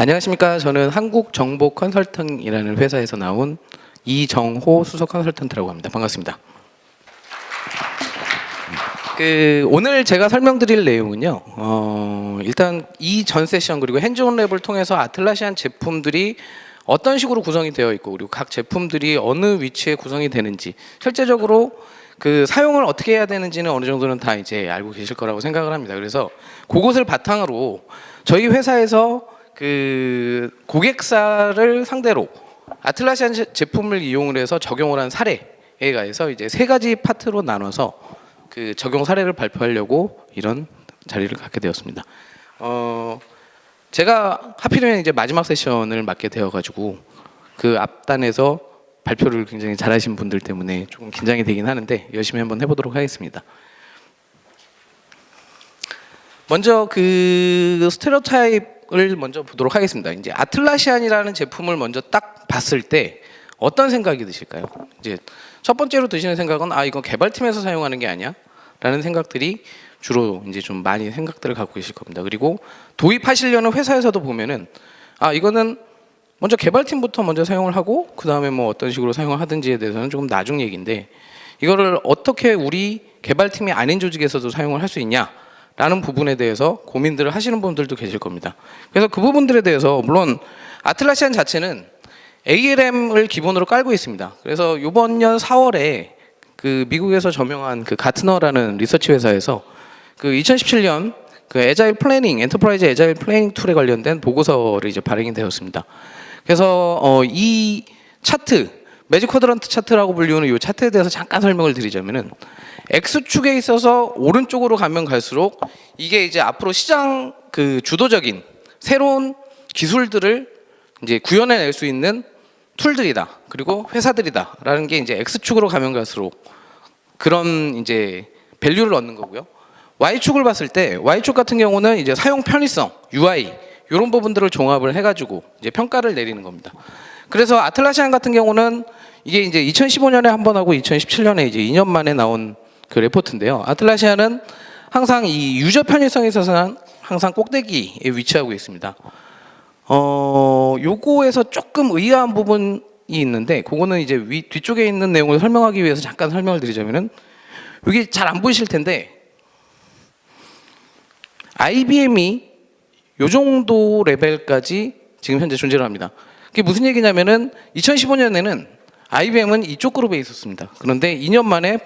안녕하십니까. 저는 한국 정보 컨설팅이라는 회사에서 나온 이정호 수석 컨설턴트라고 합니다. 반갑습니다. 그 오늘 제가 설명드릴 내용은요. 어, 일단 이 전 세션 그리고 핸즈온 랩을 통해서 아틀라시안 제품들이 어떤 식으로 구성이 되어 있고 그리고 각 제품들이 어느 위치에 구성이 되는지 실제적으로 그 사용을 어떻게 해야 되는지는 어느 정도는 다 이제 알고 계실 거라고 생각을 합니다. 그래서 그것을 바탕으로 저희 회사에서 그 고객사를 상대로 아틀라시안 제- 제품을 이용을 해서 적용을 한 사례에 가해서 이제 세 가지 파트로 나눠서 그 적용 사례를 발표하려고 이런 자리를 갖게 되었습니다. 어, 제가 하필이면 이제 마지막 세션을 맡게 되어가지고 그 앞단에서 발표를 굉장히 잘하신 분들 때문에 조금 긴장이 되긴 하는데 열심히 한번 해보도록 하겠습니다. 먼저 그 스테레오타입 을 먼저 보도록 하겠습니다. 이제 아틀라시안이라는 제품을 먼저 딱 봤을 때 어떤 생각이 드실까요? 이제 첫 번째로 드시는 생각은 아 이거 개발팀에서 사용하는 게 아니야? 라는 생각들이 주로 이제 좀 많이 생각들을 갖고 계실 겁니다. 그리고 도입하시려는 회사에서도 보면은 아 이거는 먼저 개발팀부터 먼저 사용을 하고 그 다음에 뭐 어떤 식으로 사용을 하든지에 대해서는 조금 나중 얘기인데 이거를 어떻게 우리 개발팀이 아닌 조직에서도 사용을 할 수 있냐 라는 부분에 대해서 고민들을 하시는 분들도 계실 겁니다. 그래서 그 부분들에 대해서 물론 아틀라시안 자체는 ALM을 기본으로 깔고 있습니다. 그래서 이번 년 4월에 그 미국에서 저명한 그 가트너라는 리서치 회사에서 그 2017년 그 에자일 플래닝, 엔터프라이즈 에자일 플래닝 툴에 관련된 보고서를 이제 발행이 되었습니다. 그래서 어, 이 차트, 매직 쿼드런트 차트라고 불리우는 이 차트에 대해서 잠깐 설명을 드리자면은 X축에 있어서 오른쪽으로 가면 갈수록 이게 이제 앞으로 시장 그 주도적인 새로운 기술들을 이제 구현해낼 수 있는 툴들이다. 그리고 회사들이다라는 게 이제 X축으로 가면 갈수록 그런 이제 밸류를 얻는 거고요. Y축을 봤을 때 Y축 같은 경우는 이제 사용 편의성, UI 이런 부분들을 종합을 해 가지고 이제 평가를 내리는 겁니다. 그래서 아틀라시안 같은 경우는 이게 이제 2015년에 한 번 하고 2017년에 이제 2년 만에 나온 그 레포트인데요. 아틀라시안은 항상 이 유저 편의성에 있어서는 항상 꼭대기에 위치하고 있습니다. 어, 요거에서 조금 의아한 부분이 있는데 그거는 이제 위 뒤쪽에 있는 내용을 설명하기 위해서 잠깐 설명을 드리자면은 여기 잘안 보이실 텐데 IBM이 요 정도 레벨까지 지금 현재 존재를 합니다. 그게 무슨 얘기냐면은 2015년에는 IBM은 이쪽 그룹에 있었습니다. 그런데 2년 만에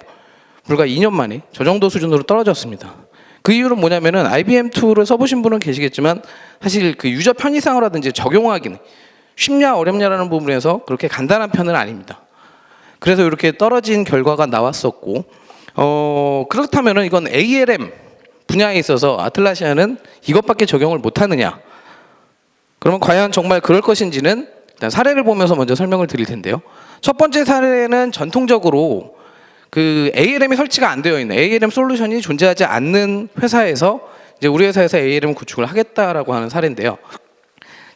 불과 2년 만에 저 정도 수준으로 떨어졌습니다. 그 이유는 뭐냐면은 IBM 툴을 써보신 분은 계시겠지만 사실 그 유저 편의상으로든지 적용하기는 쉽냐 어렵냐라는 부분에서 그렇게 간단한 편은 아닙니다. 그래서 이렇게 떨어진 결과가 나왔었고 어 그렇다면은 이건 ALM 분야에 있어서 아틀라시아는 이것밖에 적용을 못하느냐? 그러면 과연 정말 그럴 것인지는 일단 사례를 보면서 먼저 설명을 드릴 텐데요. 첫 번째 사례는 전통적으로 그 ALM이 설치가 안 되어 있는 ALM 솔루션이 존재하지 않는 회사에서 이제 우리 회사에서 ALM 구축을 하겠다라고 하는 사례인데요.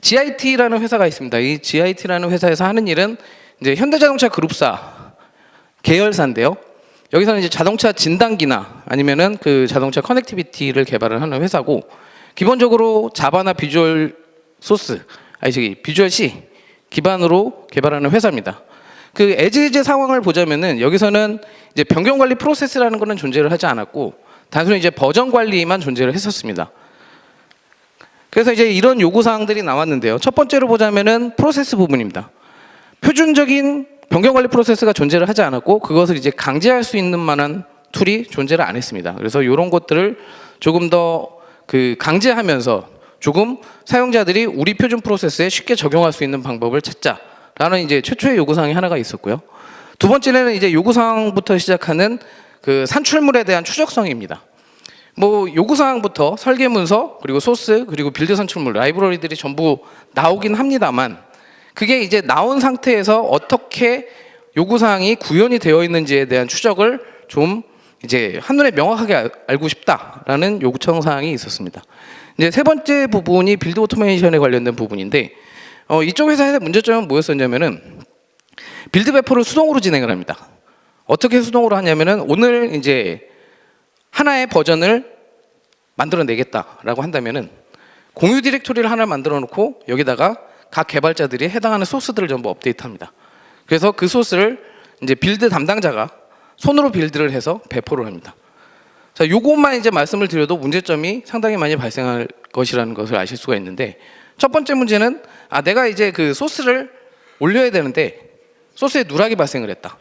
GIT라는 회사가 있습니다. 이 GIT라는 회사에서 하는 일은 이제 현대자동차 그룹사 계열사인데요. 여기서는 이제 자동차 진단기나 아니면은 그 자동차 커넥티비티를 개발을 하는 회사고 기본적으로 자바나 비주얼 소스 아니 저기 비주얼 C 기반으로 개발하는 회사입니다. 그 에즈이즈 상황을 보자면은 여기서는 이제 변경 관리 프로세스라는 거는 존재를 하지 않았고 단순히 이제 버전 관리만 존재를 했었습니다. 그래서 이제 이런 요구 사항들이 나왔는데요. 첫 번째로 보자면은 프로세스 부분입니다. 표준적인 변경 관리 프로세스가 존재를 하지 않았고 그것을 이제 강제할 수 있는 만한 툴이 존재를 안 했습니다. 그래서 이런 것들을 조금 더 그 강제하면서 조금 사용자들이 우리 표준 프로세스에 쉽게 적용할 수 있는 방법을 찾자 라는 이제 최초의 요구 사항이 하나가 있었고요. 두 번째는 이제 요구 사항부터 시작하는 그 산출물에 대한 추적성입니다. 뭐 요구 사항부터 설계 문서 그리고 소스 그리고 빌드 산출물 라이브러리들이 전부 나오긴 합니다만 그게 이제 나온 상태에서 어떻게 요구 사항이 구현이 되어 있는지에 대한 추적을 좀 이제 한눈에 명확하게 알- 알고 싶다라는 요구청 사항이 있었습니다. 이제 세 번째 부분이 빌드 오토메이션에 관련된 부분인데 어, 이쪽 회사의 문제점은 뭐였었냐면은 빌드 배포를 수동으로 진행을 합니다. 어떻게 수동으로 하냐면은 오늘 이제 하나의 버전을 만들어내겠다라고 한다면은 공유 디렉토리를 하나 만들어 놓고 여기다가 각 개발자들이 해당하는 소스들을 전부 업데이트합니다. 그래서 그 소스를 이제 빌드 담당자가 손으로 빌드를 해서 배포를 합니다. 자, 요것만 이제 말씀을 드려도 문제점이 상당히 많이 발생할 것이라는 것을 아실 수가 있는데 첫 번째 문제는 아 내가 이제 그 소스를 올려야 되는데 소스에 누락이 발생을 했다.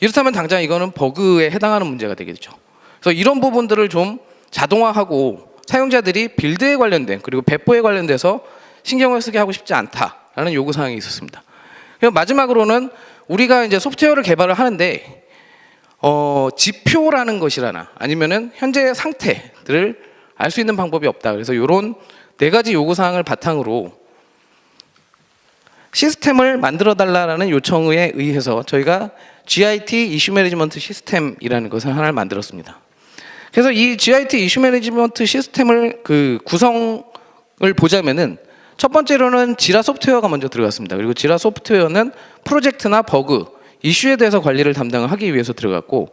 이렇다면 당장 이거는 버그에 해당하는 문제가 되겠죠. 그래서 이런 부분들을 좀 자동화하고 사용자들이 빌드에 관련된 그리고 배포에 관련돼서 신경을 쓰게 하고 싶지 않다라는 요구 사항이 있었습니다. 그리고 마지막으로는 우리가 이제 소프트웨어를 개발을 하는데 어, 지표라는 것이라나 아니면은 현재 상태들을 알 수 있는 방법이 없다. 그래서 이런 네 가지 요구 사항을 바탕으로 시스템을 만들어 달라라는 요청에 의해서 저희가 GIT 이슈 매니지먼트 시스템이라는 것을 하나를 만들었습니다. 그래서 이 GIT 이슈 매니지먼트 시스템을 그 구성을 보자면은 첫 번째로는 지라 소프트웨어가 먼저 들어갔습니다. 그리고 지라 소프트웨어는 프로젝트나 버그, 이슈에 대해서 관리를 담당을 하기 위해서 들어갔고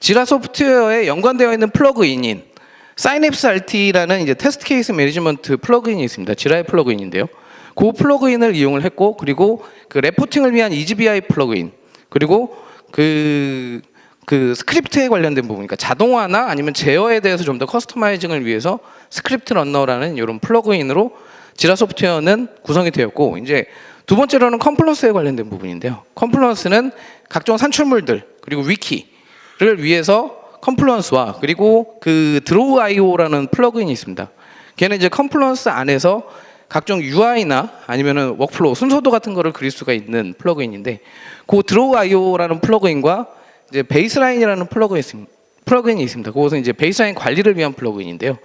지라 소프트웨어에 연관되어 있는 플러그인인 사이냅스 RT라는 이제 테스트 케이스 매니지먼트 플러그인이 있습니다. 지라의 플러그인인데요. 그 플러그인을 이용을 했고 그리고 그 레포팅을 위한 EGBI 플러그인 그리고 그, 그 스크립트에 관련된 부분, 그러니까 자동화나 아니면 제어에 대해서 좀 더 커스터마이징을 위해서 스크립트 런너라는 이런 플러그인으로 지라 소프트웨어는 구성이 되었고 이제 두 번째로는 컴플런스에 관련된 부분인데요. 컴플런스는 각종 산출물들 그리고 위키를 위해서 컴플런스와 그리고 그 드로우 IO라는 플러그인이 있습니다. 걔는 이제 컴플런스 안에서 각종 UI나 아니면은 워크플로우 순서도 같은 거를 그릴 수가 있는 플러그인인데 그 드로우 IO라는 플러그인과 이제 베이스라인이라는 플러그인 있습니다. 플러그인이 있습니다. 그것은 이제 베이스라인 관리를 위한 플러그인인데요.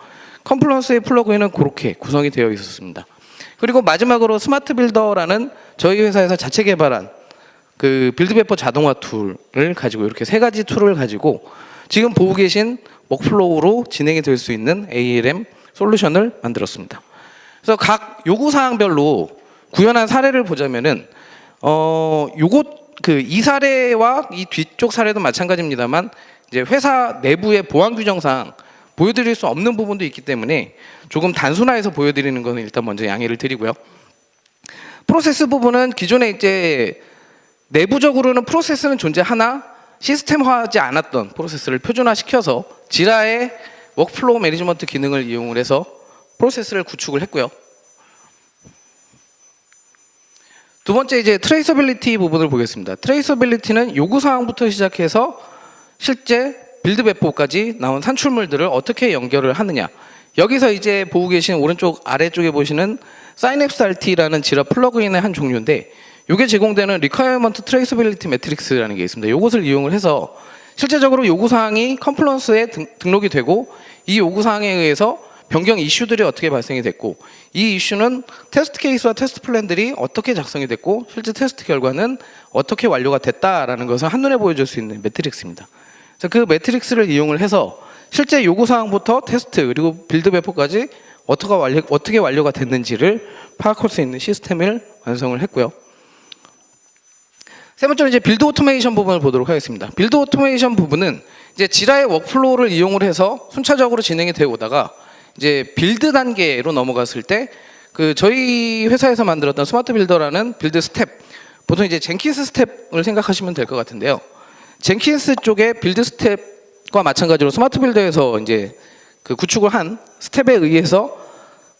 컴플런스의 플러그인은 그렇게 구성이 되어 있었습니다. 그리고 마지막으로 스마트 빌더라는 저희 회사에서 자체 개발한 그 빌드 배포 자동화 툴을 가지고 이렇게 세 가지 툴을 가지고 지금 보고 계신 워크플로우로 진행이 될 수 있는 ALM 솔루션을 만들었습니다. 그래서 각 요구 사항별로 구현한 사례를 보자면은 어 요것 그 이 사례와 이 뒤쪽 사례도 마찬가지입니다만 이제 회사 내부의 보안 규정상 보여드릴 수 없는 부분도 있기 때문에 조금 단순화해서 보여드리는 것은 일단 먼저 양해를 드리고요. 프로세스 부분은 기존에 이제 내부적으로는 프로세스는 존재하나 시스템화하지 않았던 프로세스를 표준화시켜서 지라의 워크플로우 매니지먼트 기능을 이용을 해서 프로세스를 구축을 했고요. 두 번째 이제 트레이서빌리티 부분을 보겠습니다. 트레이서빌리티는 요구 사항부터 시작해서 실제 빌드 배포까지 나온 산출물들을 어떻게 연결을 하느냐. 여기서 이제 보고 계신 오른쪽 아래쪽에 보시는 사이냅스 RT라는 지라 플러그인의 한 종류인데 이게 제공되는 Requirement Traceability Matrix라는 게 있습니다. 이것을 이용을 해서 실제적으로 요구 사항이 컴플런스에 등, 등록이 되고 이 요구 사항에 의해서 변경 이슈들이 어떻게 발생이 됐고 이 이슈는 테스트 케이스와 테스트 플랜들이 어떻게 작성이 됐고 실제 테스트 결과는 어떻게 완료가 됐다라는 것을 한눈에 보여줄 수 있는 매트릭스입니다. 그래서 그 매트릭스를 이용을 해서 실제 요구 사항부터 테스트 그리고 빌드 배포까지 어떻게 완료, 어떻게 완료가 됐는지를 파악할 수 있는 시스템을 완성을 했고요. 세 번째로 이제 빌드 오토메이션 부분을 보도록 하겠습니다. 빌드 오토메이션 부분은 이제 지라의 워크플로우를 이용을 해서 순차적으로 진행이 되어 오다가 이제 빌드 단계로 넘어갔을 때 그 저희 회사에서 만들었던 스마트 빌더라는 빌드 스텝 보통 이제 젠킨스 스텝을 생각하시면 될 것 같은데요. 젠킨스 쪽의 빌드 스텝과 마찬가지로 스마트 빌더에서 이제 그 구축을 한 스텝에 의해서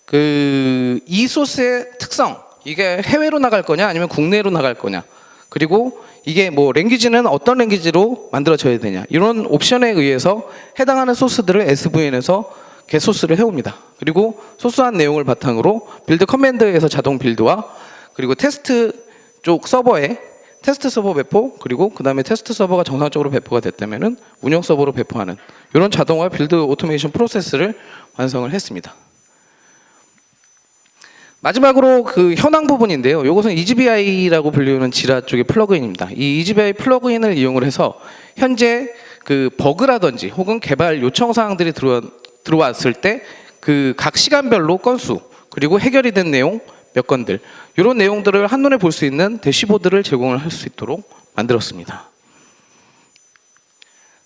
그 이 소스의 특성 이게 해외로 나갈 거냐 아니면 국내로 나갈 거냐 그리고 이게 뭐 랭귀지는 어떤 랭귀지로 만들어져야 되냐 이런 옵션에 의해서 해당하는 소스들을 SVN에서 개소스를 해옵니다. 그리고 소스한 내용을 바탕으로 빌드 커맨드에서 자동 빌드와 그리고 테스트 쪽 서버에 테스트 서버 배포 그리고 그 다음에 테스트 서버가 정상적으로 배포가 됐다면은 운영 서버로 배포하는 이런 자동화 빌드 오토메이션 프로세스를 완성을 했습니다. 마지막으로 그 현황 부분인데요. 이것은 EGBI라고 불리는 지라 쪽의 플러그인입니다. 이 EGBI 플러그인을 이용을 해서 현재 그 버그라든지 혹은 개발 요청 사항들이 들어와, 들어왔을 때 그 각 시간별로 건수 그리고 해결이 된 내용 몇 건들 이런 내용들을 한눈에 볼 수 있는 대시보드를 제공을 할 수 있도록 만들었습니다.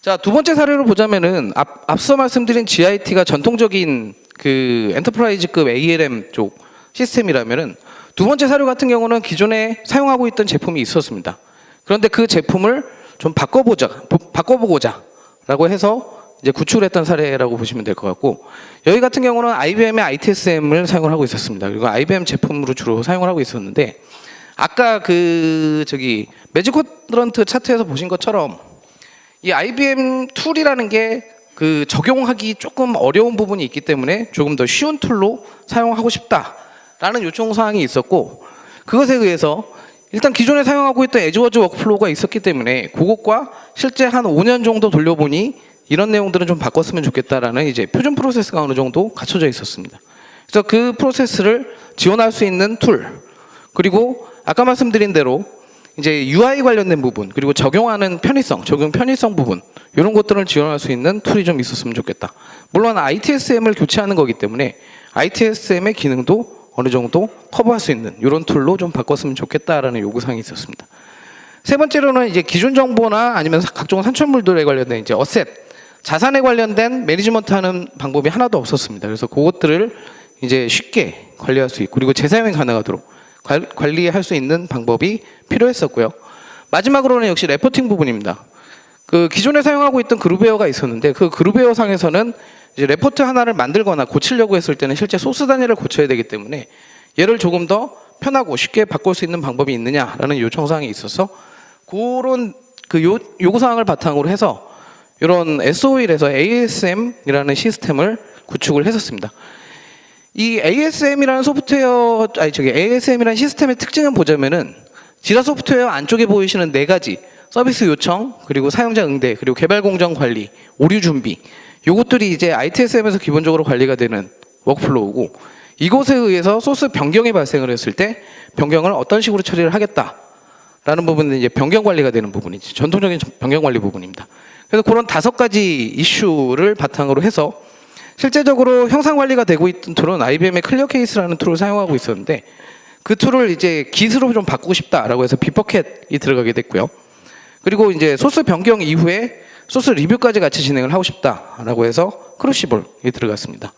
자, 두 번째 사례로 보자면은 앞, 앞서 말씀드린 GIT가 전통적인 그 엔터프라이즈급 ALM 쪽 시스템이라면은 두 번째 사료 같은 경우는 기존에 사용하고 있던 제품이 있었습니다. 그런데 그 제품을 좀 바꿔보자, 보- 바꿔보고자라고 해서 이제 구출했던 사례라고 보시면 될 것 같고 여기 같은 경우는 IBM의 ITSM을 사용을 하고 있었습니다. 그리고 IBM 제품으로 주로 사용을 하고 있었는데 아까 그 저기 매직 쿼드런트 차트에서 보신 것처럼 이 IBM 툴이라는 게 그 적용하기 조금 어려운 부분이 있기 때문에 조금 더 쉬운 툴로 사용하고 싶다 라는 요청 사항이 있었고 그것에 의해서 일단 기존에 사용하고 있던 에즈워즈 워크플로우가 있었기 때문에 그것과 실제 한 5년 정도 돌려보니 이런 내용들은 좀 바꿨으면 좋겠다라는 이제 표준 프로세스가 어느 정도 갖춰져 있었습니다. 그래서 그 프로세스를 지원할 수 있는 툴 그리고 아까 말씀드린 대로 이제 UI 관련된 부분 그리고 적용하는 편의성, 적용 편의성 부분 이런 것들을 지원할 수 있는 툴이 좀 있었으면 좋겠다. 물론 ITSM을 교체하는 거기 때문에 ITSM의 기능도 어느 정도 커버할 수 있는 이런 툴로 좀 바꿨으면 좋겠다라는 요구 사항이 있었습니다. 세 번째로는 이제 기준 정보나 아니면 각종 산출물들에 관련된 이제 어셋 자산에 관련된 매니지먼트 하는 방법이 하나도 없었습니다. 그래서 그것들을 이제 쉽게 관리할 수 있고 그리고 재사용이 가능하도록 관- 관리할 수 있는 방법이 필요했었고요. 마지막으로는 역시 레포팅 부분입니다. 그 기존에 사용하고 있던 그루베어가 있었는데 그 그루베어 상에서는 이제 레포트 하나를 만들거나 고치려고 했을 때는 실제 소스 단위를 고쳐야 되기 때문에 얘를 조금 더 편하고 쉽게 바꿀 수 있는 방법이 있느냐라는 요청 사항이 있어서 그런 그 요, 요구 사항을 바탕으로 해서 이런 SO일에서 ASM이라는 시스템을 구축을 했었습니다. 이 ASM이라는 소프트웨어 아니 저기 ASM이라는 시스템의 특징을 보자면은 지라 소프트웨어 안쪽에 보이시는 네 가지 서비스 요청 그리고 사용자 응대 그리고 개발 공정 관리 오류 준비 요것들이 이제 ITSM에서 기본적으로 관리가 되는 워크플로우고 이곳에 의해서 소스 변경이 발생을 했을 때 변경을 어떤 식으로 처리를 하겠다라는 부분은 이제 변경 관리가 되는 부분이지 전통적인 변경 관리 부분입니다. 그래서 그런 다섯 가지 이슈를 바탕으로 해서 실제적으로 형상 관리가 되고 있던 툴은 IBM의 클리어 케이스라는 툴을 사용하고 있었는데 그 툴을 이제 깃으로 좀 바꾸고 싶다라고 해서 비퍼캣이 들어가게 됐고요. 그리고 이제 소스 변경 이후에 소스 리뷰까지 같이 진행을 하고 싶다라고 해서 크루시블이 들어갔습니다.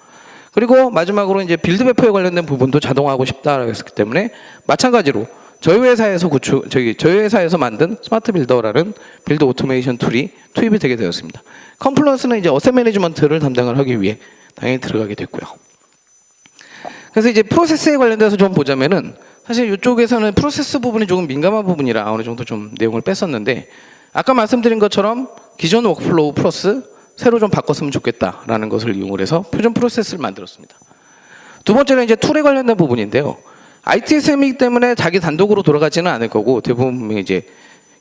그리고 마지막으로 이제 빌드 배포에 관련된 부분도 자동화하고 싶다라고 했기 때문에 마찬가지로 저희 회사에서 구축 저기 저희 회사에서 만든 스마트 빌더라는 빌드 오토메이션 툴이 투입이 되게 되었습니다. 컴플런스는 이제 어셋 매니지먼트를 담당을 하기 위해 당연히 들어가게 됐고요. 그래서 이제 프로세스에 관련돼서 좀 보자면은 사실 이쪽에서는 프로세스 부분이 조금 민감한 부분이라 어느 정도 좀 내용을 뺐었는데 아까 말씀드린 것처럼 기존 워크플로우 플러스 새로 좀 바꿨으면 좋겠다라는 것을 이용을 해서 표준 프로세스를 만들었습니다. 두 번째는 이제 툴에 관련된 부분인데요. ITSM이기 때문에 자기 단독으로 돌아가지는 않을 거고 대부분 이제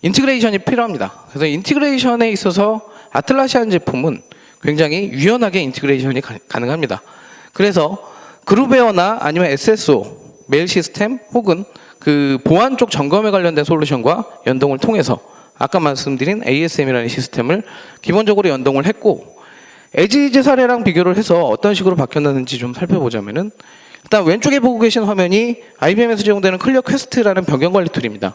인티그레이션이 필요합니다. 그래서 인티그레이션에 있어서 아틀라시안 제품은 굉장히 유연하게 인티그레이션이 가, 가능합니다. 그래서 그루베어나 아니면 SSO 메일 시스템 혹은 그 보안 쪽 점검에 관련된 솔루션과 연동을 통해서 아까 말씀드린 ASM이라는 시스템을 기본적으로 연동을 했고 에지즈 사례랑 비교를 해서 어떤 식으로 바뀌었는지 좀 살펴보자면은 일단 왼쪽에 보고 계신 화면이 IBM에서 제공되는 클리어 퀘스트라는 변경 관리 툴입니다.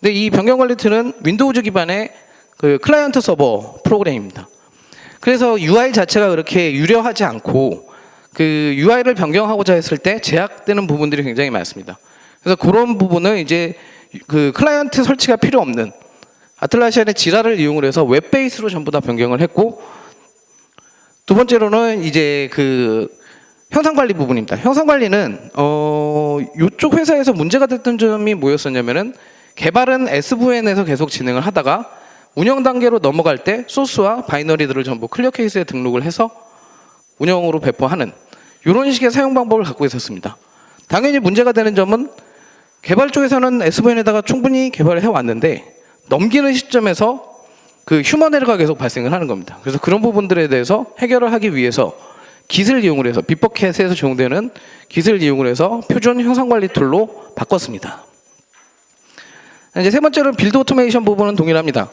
근데 이 변경 관리 툴은 윈도우즈 기반의 그 클라이언트 서버 프로그램입니다. 그래서 UI 자체가 그렇게 유려하지 않고 그 UI를 변경하고자 했을 때 제약되는 부분들이 굉장히 많습니다. 그래서 그런 부분은 이제 그 클라이언트 설치가 필요 없는 아틀라시안의 지라를 이용을 해서 웹 베이스로 전부 다 변경을 했고 두 번째로는 이제 그 형상 관리 부분입니다. 형상 관리는 어 이쪽 회사에서 문제가 됐던 점이 뭐였었냐면은 개발은 SVN에서 계속 진행을 하다가 운영 단계로 넘어갈 때 소스와 바이너리들을 전부 클리어 케이스에 등록을 해서 운영으로 배포하는 이런 식의 사용 방법을 갖고 있었습니다. 당연히 문제가 되는 점은 개발 쪽에서는 SVN에다가 충분히 개발을 해왔는데 넘기는 시점에서 그 휴먼 에러가 계속 발생을 하는 겁니다. 그래서 그런 부분들에 대해서 해결을 하기 위해서 깃을 이용을 해서 비퍼캣에서 제공되는 깃을 이용을 해서 표준 형상 관리 툴로 바꿨습니다. 이제 세 번째로 빌드 오토메이션 부분은 동일합니다.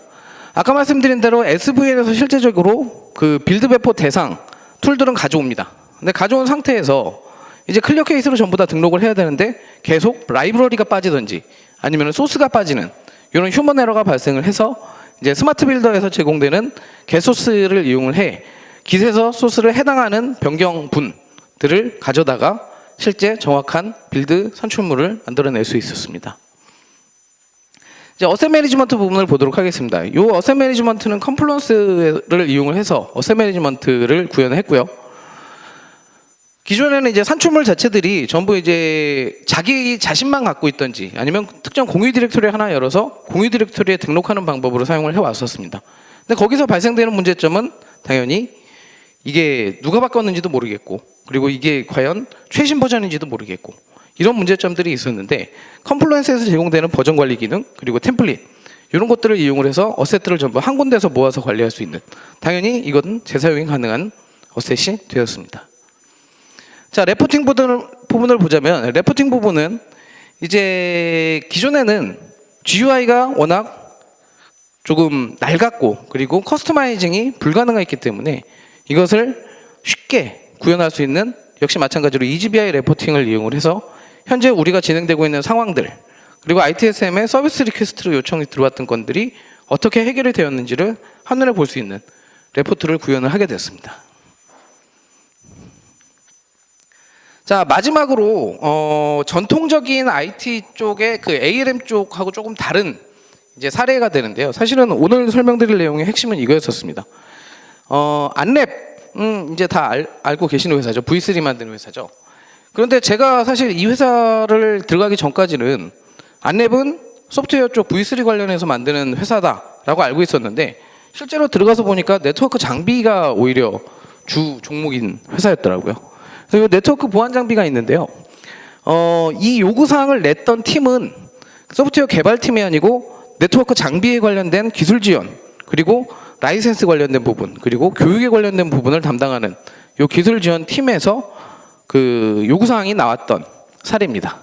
아까 말씀드린 대로 SVN에서 실제적으로 그 빌드 배포 대상 툴들은 가져옵니다. 근데 가져온 상태에서 이제 클리어 케이스로 전부 다 등록을 해야 되는데 계속 라이브러리가 빠지든지 아니면 소스가 빠지는 이런 휴먼 에러가 발생을 해서 이제 스마트 빌더에서 제공되는 개소스를 이용을 해 깃에서 소스를 해당하는 변경분 것들을 가져다가 실제 정확한 빌드 선출물을 만들어낼 수 있었습니다. 이제 어셋 매니지먼트 부분을 보도록 하겠습니다. 이 어셋 매니지먼트는 컴플런스를 이용을 해서 어셋 매니지먼트를 구현했고요. 기존에는 이제 산출물 자체들이 전부 이제 자기 자신만 갖고 있던지 아니면 특정 공유 디렉토리 하나 열어서 공유 디렉토리에 등록하는 방법으로 사용을 해왔었습니다. 근데 거기서 발생되는 문제점은 당연히 이게 누가 바꿨는지도 모르겠고 그리고 이게 과연 최신 버전인지도 모르겠고 이런 문제점들이 있었는데 컴플루언스에서 제공되는 버전 관리 기능 그리고 템플릿 이런 것들을 이용을 해서 어셋들을 전부 한 군데서 모아서 관리할 수 있는 당연히 이것은 재사용이 가능한 어셋이 되었습니다. 자 레포팅 부분을, 부분을 보자면 레포팅 부분은 이제 기존에는 GUI가 워낙 조금 낡았고 그리고 커스터마이징이 불가능했기 때문에 이것을 쉽게 구현할 수 있는 역시 마찬가지로 EGBI 레포팅을 이용을 해서 현재 우리가 진행되고 있는 상황들 그리고 ITSM의 서비스 리퀘스트로 요청이 들어왔던 건들이 어떻게 해결이 되었는지를 한눈에 볼 수 있는 레포트를 구현을 하게 됐습니다. 자 마지막으로 어, 전통적인 IT 쪽의 그 ALM 쪽하고 조금 다른 이제 사례가 되는데요. 사실은 오늘 설명드릴 내용의 핵심은 이거였었습니다. 어, 안랩 음, 이제 다 알, 알고 계시는 회사죠. V3 만드는 회사죠. 그런데 제가 사실 이 회사를 들어가기 전까지는 안랩은 소프트웨어 쪽 V3 관련해서 만드는 회사다라고 알고 있었는데 실제로 들어가서 보니까 네트워크 장비가 오히려 주 종목인 회사였더라고요. 그리고 네트워크 보안 장비가 있는데요. 어, 이 요구 사항을 냈던 팀은 소프트웨어 개발팀이 아니고 네트워크 장비에 관련된 기술 지원 그리고 라이센스 관련된 부분 그리고 교육에 관련된 부분을 담당하는 요 기술 지원 팀에서 그 요구 사항이 나왔던 사례입니다.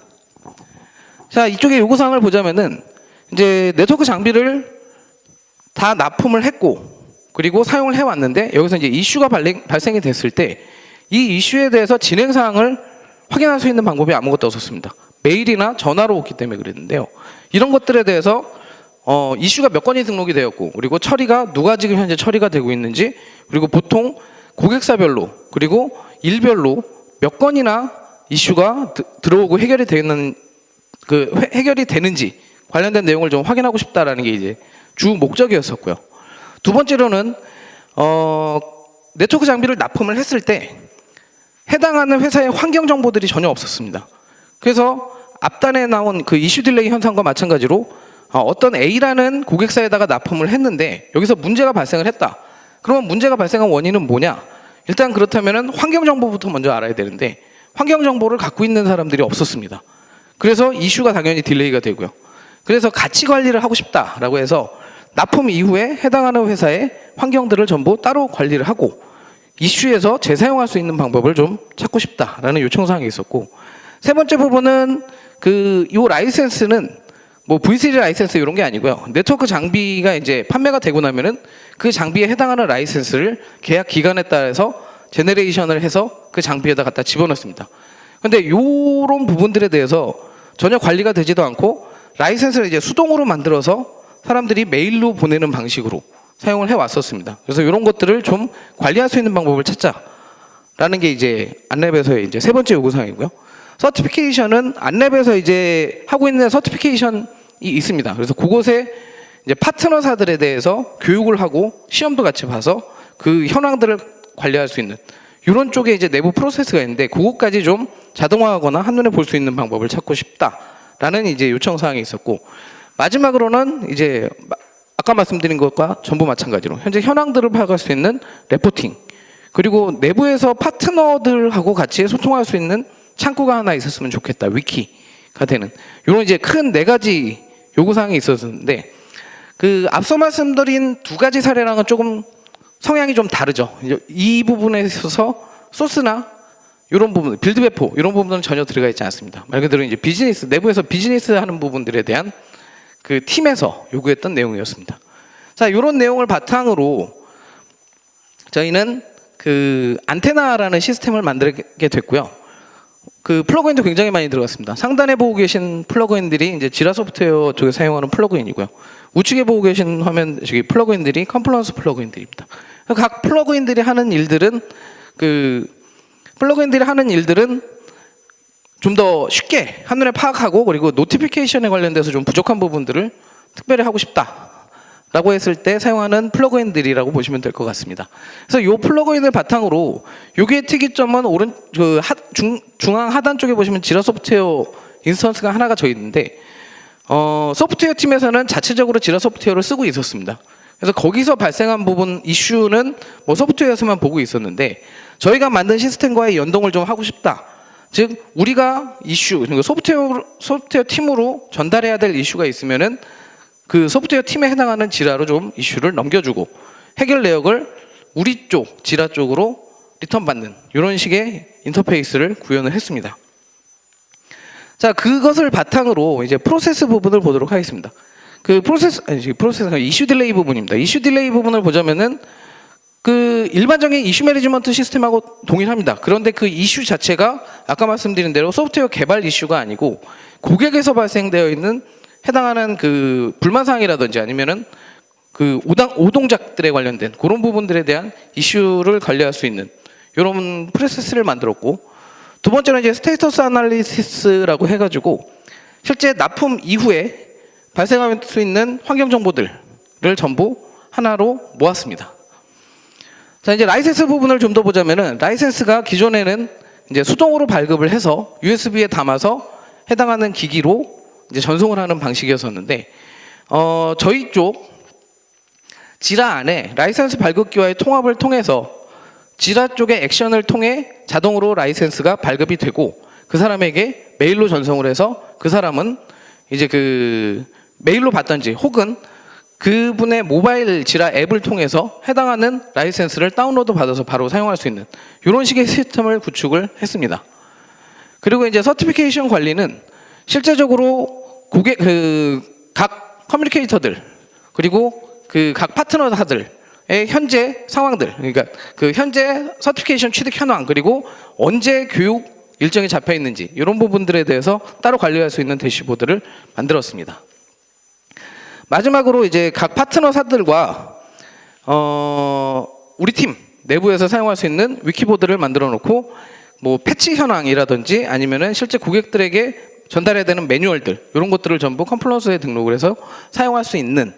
자 이쪽에 요구 사항을 보자면은 이제 네트워크 장비를 다 납품을 했고 그리고 사용을 해왔는데 여기서 이제 이슈가 발생, 발생이 됐을 때 이 이슈에 대해서 진행 사항을 확인할 수 있는 방법이 아무것도 없었습니다. 메일이나 전화로 오기 때문에 그랬는데요. 이런 것들에 대해서 어, 이슈가 몇 건이 등록이 되었고 그리고 처리가 누가 지금 현재 처리가 되고 있는지 그리고 보통 고객사별로 그리고 일별로 몇 건이나 이슈가 드- 들어오고 해결이 되는 그 해- 해결이 되는지 관련된 내용을 좀 확인하고 싶다라는 게 이제 주 목적이었었고요. 두 번째로는 어, 네트워크 장비를 납품을 했을 때 해당하는 회사의 환경 정보들이 전혀 없었습니다. 그래서 앞단에 나온 그 이슈 딜레이 현상과 마찬가지로 어, 어떤 A라는 고객사에다가 납품을 했는데 여기서 문제가 발생을 했다. 그러면 문제가 발생한 원인은 뭐냐? 일단 그렇다면은 환경 정보부터 먼저 알아야 되는데 환경 정보를 갖고 있는 사람들이 없었습니다. 그래서 이슈가 당연히 딜레이가 되고요. 그래서 가치 관리를 하고 싶다라고 해서 납품 이후에 해당하는 회사의 환경들을 전부 따로 관리를 하고 이슈에서 재사용할 수 있는 방법을 좀 찾고 싶다라는 요청 사항이 있었고 세 번째 부분은 그 요 라이센스는 뭐 V3 라이센스 이런 게 아니고요. 네트워크 장비가 이제 판매가 되고 나면은 그 장비에 해당하는 라이센스를 계약 기간에 따라서 제네레이션을 해서 그 장비에다 갖다 집어넣습니다. 근데 요런 부분들에 대해서 전혀 관리가 되지도 않고 라이센스를 이제 수동으로 만들어서 사람들이 메일로 보내는 방식으로 사용을 해 왔었습니다. 그래서 이런 것들을 좀 관리할 수 있는 방법을 찾자라는 게 이제 안랩에서의 이제 세 번째 요구 사항이고요. 서티피케이션은 안랩에서 이제 하고 있는 서티피케이션이 있습니다. 그래서 그곳에 이제 파트너사들에 대해서 교육을 하고 시험도 같이 봐서 그 현황들을 관리할 수 있는 이런 쪽에 이제 내부 프로세스가 있는데 그것까지 좀 자동화하거나 한눈에 볼 수 있는 방법을 찾고 싶다라는 이제 요청 사항이 있었고 마지막으로는 이제 마- 아까 말씀드린 것과 전부 마찬가지로 현재 현황들을 파악할 수 있는 레포팅 그리고 내부에서 파트너들하고 같이 소통할 수 있는 창구가 하나 있었으면 좋겠다 위키가 되는 이런 이제 큰 네 가지 요구 사항이 있었는데 그 앞서 말씀드린 두 가지 사례랑은 조금 성향이 좀 다르죠. 이 부분에 있어서 소스나 이런 부분, 빌드 배포 이런 부분은 전혀 들어가 있지 않습니다. 말 그대로 이제 비즈니스 내부에서 비즈니스 하는 부분들에 대한 그 팀에서 요구했던 내용이었습니다. 자, 이런 내용을 바탕으로 저희는 그 안테나라는 시스템을 만들게 됐고요. 그 플러그인도 굉장히 많이 들어갔습니다. 상단에 보고 계신 플러그인들이 이제 지라 소프트웨어 쪽에 사용하는 플러그인이고요. 우측에 보고 계신 화면 저기 플러그인들이 컴플런스 플러그인들입니다. 각 플러그인들이 하는 일들은 그 플러그인들이 하는 일들은 좀 더 쉽게 한눈에 파악하고 그리고 노티피케이션에 관련돼서 좀 부족한 부분들을 특별히 하고 싶다 라고 했을 때 사용하는 플러그인들이라고 보시면 될 것 같습니다. 그래서 이 플러그인을 바탕으로 여기의 특이점은 오른 그 하, 중, 중앙 하단 쪽에 보시면 지라 소프트웨어 인스턴스가 하나가 져 있는데 어, 소프트웨어 팀에서는 자체적으로 지라 소프트웨어를 쓰고 있었습니다. 그래서 거기서 발생한 부분 이슈는 뭐 소프트웨어에서만 보고 있었는데 저희가 만든 시스템과의 연동을 좀 하고 싶다. 즉 우리가 이슈 그러니까 소프트웨어 소프트웨어 팀으로 전달해야 될 이슈가 있으면은 그 소프트웨어 팀에 해당하는 지라로 좀 이슈를 넘겨주고 해결 내역을 우리 쪽 지라 쪽으로 리턴 받는 이런 식의 인터페이스를 구현을 했습니다. 자 그것을 바탕으로 이제 프로세스 부분을 보도록 하겠습니다. 그 프로세스 아니 프로세스가 이슈 딜레이 부분입니다. 이슈 딜레이 부분을 보자면은 그 일반적인 이슈 매니지먼트 시스템하고 동일합니다. 그런데 그 이슈 자체가 아까 말씀드린 대로 소프트웨어 개발 이슈가 아니고 고객에서 발생되어 있는 해당하는 그 불만 사항이라든지 아니면은 그 오당 오동작들에 관련된 그런 부분들에 대한 이슈를 관리할 수 있는 이런 프로세스를 만들었고 두 번째는 이제 스테이터스 아날리시스라고 해가지고 실제 납품 이후에 발생할 수 있는 환경 정보들을 전부 하나로 모았습니다. 자 이제 라이센스 부분을 좀 더 보자면은 라이센스가 기존에는 이제 수동으로 발급을 해서 USB에 담아서 해당하는 기기로 이제 전송을 하는 방식이었었는데 어 저희 쪽 지라 안에 라이센스 발급기와의 통합을 통해서 지라 쪽의 액션을 통해 자동으로 라이센스가 발급이 되고 그 사람에게 메일로 전송을 해서 그 사람은 이제 그 메일로 받던지 혹은 그분의 모바일 지라 앱을 통해서 해당하는 라이센스를 다운로드 받아서 바로 사용할 수 있는 이런 식의 시스템을 구축을 했습니다. 그리고 이제 서티피케이션 관리는 실제적으로 고객 그 각 커뮤니케이터들 그리고 그 각 파트너사들의 현재 상황들 그러니까 그 현재 서티피케이션 취득 현황 그리고 언제 교육 일정이 잡혀 있는지 이런 부분들에 대해서 따로 관리할 수 있는 대시보드를 만들었습니다. 마지막으로 이제 각 파트너사들과 어 우리 팀 내부에서 사용할 수 있는 위키보드를 만들어 놓고 뭐 패치 현황이라든지 아니면은 실제 고객들에게 전달해야 되는 매뉴얼들 이런 것들을 전부 컴플런스에 등록을 해서 사용할 수 있는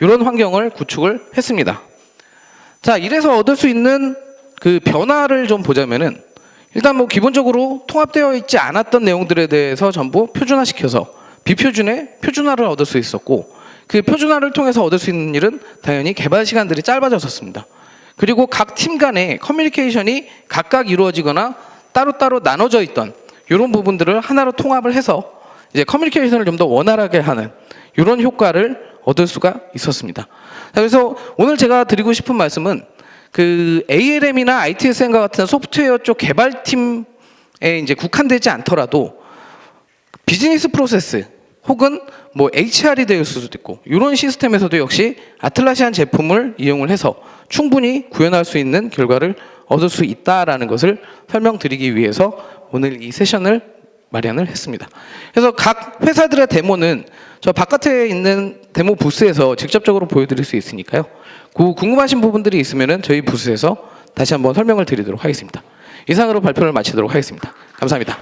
이런 환경을 구축을 했습니다. 자, 이래서 얻을 수 있는 그 변화를 좀 보자면은 일단 뭐 기본적으로 통합되어 있지 않았던 내용들에 대해서 전부 표준화시켜서 비표준의 표준화를 얻을 수 있었고 그 표준화를 통해서 얻을 수 있는 일은 당연히 개발 시간들이 짧아졌었습니다. 그리고 각 팀 간의 커뮤니케이션이 각각 이루어지거나 따로따로 나눠져 있던 이런 부분들을 하나로 통합을 해서 이제 커뮤니케이션을 좀 더 원활하게 하는 이런 효과를 얻을 수가 있었습니다. 자, 그래서 오늘 제가 드리고 싶은 말씀은 그 ALM이나 ITSM과 같은 소프트웨어 쪽 개발팀에 이제 국한되지 않더라도 비즈니스 프로세스 혹은 뭐 HR이 될 수도 있고 이런 시스템에서도 역시 아틀라시안 제품을 이용을 해서 충분히 구현할 수 있는 결과를 얻을 수 있다라는 것을 설명드리기 위해서 오늘 이 세션을 마련을 했습니다. 그래서 각 회사들의 데모는 저 바깥에 있는 데모 부스에서 직접적으로 보여드릴 수 있으니까요. 그 궁금하신 부분들이 있으면 저희 부스에서 다시 한번 설명을 드리도록 하겠습니다. 이상으로 발표를 마치도록 하겠습니다. 감사합니다.